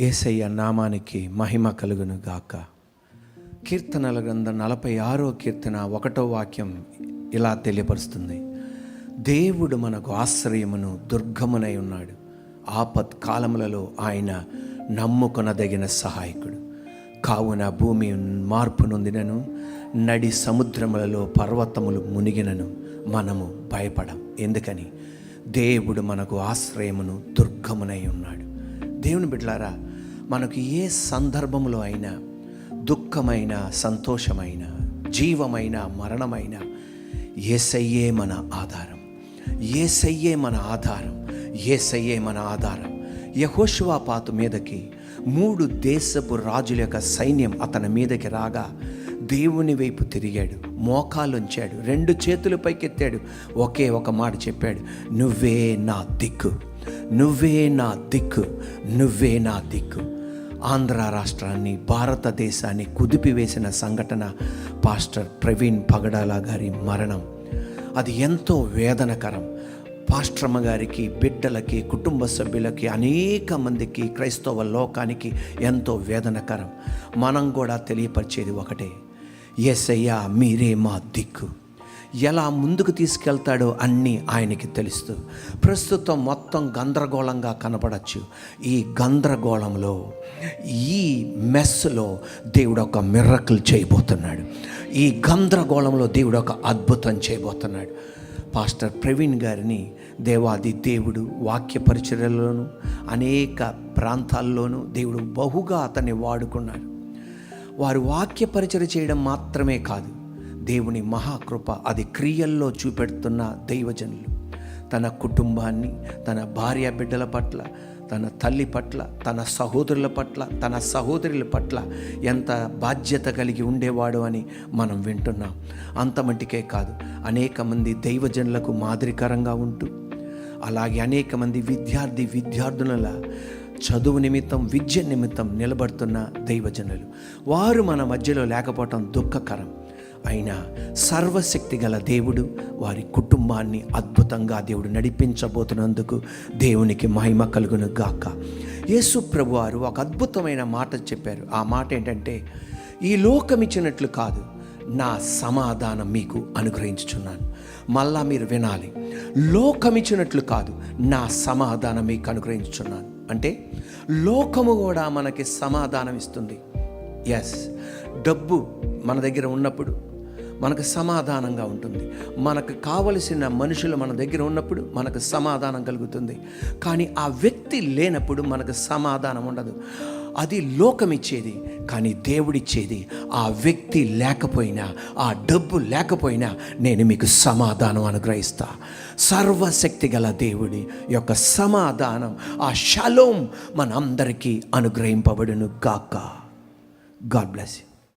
ఏసయ్య నామానికి మహిమ కలుగును గాక. కీర్తనల గ్రంథం నలభై ఆరో కీర్తన ఒకటో వాక్యం ఇలా తెలియపరుస్తుంది. దేవుడు మనకు ఆశ్రయమును దుర్గమునై ఉన్నాడు. ఆపత్ కాలములలో ఆయన నమ్ముకొనదగిన సహాయకుడు. కావున భూమి మార్పు నొందినను నడి సముద్రములలో పర్వతములు మునిగినను మనము భయపడం. ఎందుకని? దేవుడు మనకు ఆశ్రయమును దుర్గమునై ఉన్నాడు. దేవుని బిడ్డలారా మనకు ఏ సందర్భంలో అయినా దుఃఖమైన సంతోషమైన జీవమైన మరణమైన ఏసయ్యే మన ఆధారం. ఏసయ్యే మన ఆధారం. ఏసయ్యే మన ఆధారం. యహోషువాపాతు మీదకి మూడు దేశపు రాజుల యొక్క సైన్యం అతని మీదకి రాగా దేవుని వైపు తిరిగాడు. మోకాలుంచాడు రెండు చేతులు పైకెత్తాడు. ఒకే ఒక మాట చెప్పాడు. నువ్వే నా దిక్కు. నువ్వే నా దిక్కు. నువ్వే నా దిక్కు. ఆంధ్ర రాష్ట్రాన్ని భారతదేశాన్ని కుదిపివేసిన సంఘటన పాస్టర్ ప్రవీణ్ పగడాల గారి మరణం. అది ఎంతో వేదనకరం. పాస్ట్రమ్మ గారికి బిడ్డలకి కుటుంబ సభ్యులకి అనేక మందికి క్రైస్తవ లోకానికి ఎంతో వేదనకరం. మనం కూడా తెలియపరిచేది ఒకటే. ఎస్ఐయా మీరే మా దిక్కు. ఎలా ముందుకు తీసుకెళ్తాడో అన్నీ ఆయనకి తెలుస్తూ. ప్రస్తుతం మొత్తం గందరగోళంగా కనపడచ్చు. ఈ గందరగోళంలో ఈ మెస్లో దేవుడు ఒక మిర్రకులు చేయబోతున్నాడు. ఈ గందరగోళంలో దేవుడు ఒక అద్భుతం చేయబోతున్నాడు. పాస్టర్ ప్రవీణ్ గారిని దేవాది దేవుడు వాక్య పరిచర్యలోను అనేక ప్రాంతాల్లోనూ దేవుడు బహుగా అతన్ని వాడుకున్నాడు. వారు వాక్య పరిచయ చేయడం మాత్రమే కాదు దేవుని మహాకృప అది క్రియల్లో చూపెడుతున్న దైవజనులు. తన కుటుంబాన్ని తన భార్య బిడ్డల పట్ల తన తల్లి పట్ల తన సహోదరుల పట్ల తన సహోదరుల పట్ల ఎంత బాధ్యత కలిగి ఉండేవాడు అని మనం వింటున్నాం. అంత మట్టికే కాదు అనేక మంది దైవజనులకు మాదిరికరంగా ఉంటూ అలాగే అనేక మంది విద్యార్థి విద్యార్థుల చదువు నిమిత్తం విద్య నిమిత్తం నిలబడుతున్న దైవజనులు. వారు మన మధ్యలో లేకపోవటం దుఃఖకరం. అయినా సర్వశక్తి గల దేవుడు వారి కుటుంబాన్ని అద్భుతంగా దేవుడు నడిపించబోతున్నందుకు దేవునికి మహిమ కలుగును గాక. యేసు ప్రభు వారు ఒక అద్భుతమైన మాట చెప్పారు. ఆ మాట ఏంటంటే ఈ లోకం ఇచ్చినట్లు కాదు నా సమాధానం మీకు అనుగ్రహించుచున్నాను. మళ్ళా మీరు వినాలి లోకం ఇచ్చినట్లు కాదు నా సమాధానం మీకు అనుగ్రహించుచున్నాను. అంటే లోకము కూడా మనకి సమాధానం ఇస్తుంది. ఎస్ డబ్బు మన దగ్గర ఉన్నప్పుడు మనకు సమాధానంగా ఉంటుంది. మనకు కావలసిన మనుషులు మన దగ్గర ఉన్నప్పుడు మనకు సమాధానం కలుగుతుంది. కానీ ఆ వ్యక్తి లేనప్పుడు మనకు సమాధానం ఉండదు. అది లోకం ఇచ్చేది కానీ దేవుడిచ్చేది ఆ వ్యక్తి లేకపోయినా ఆ డబ్బు లేకపోయినా నేను మీకు సమాధానం అనుగ్రహిస్తా. సర్వశక్తి గల దేవుడి యొక్క సమాధానం ఆ షలోం మనందరికీ అనుగ్రహింపబడును గాక. God bless you.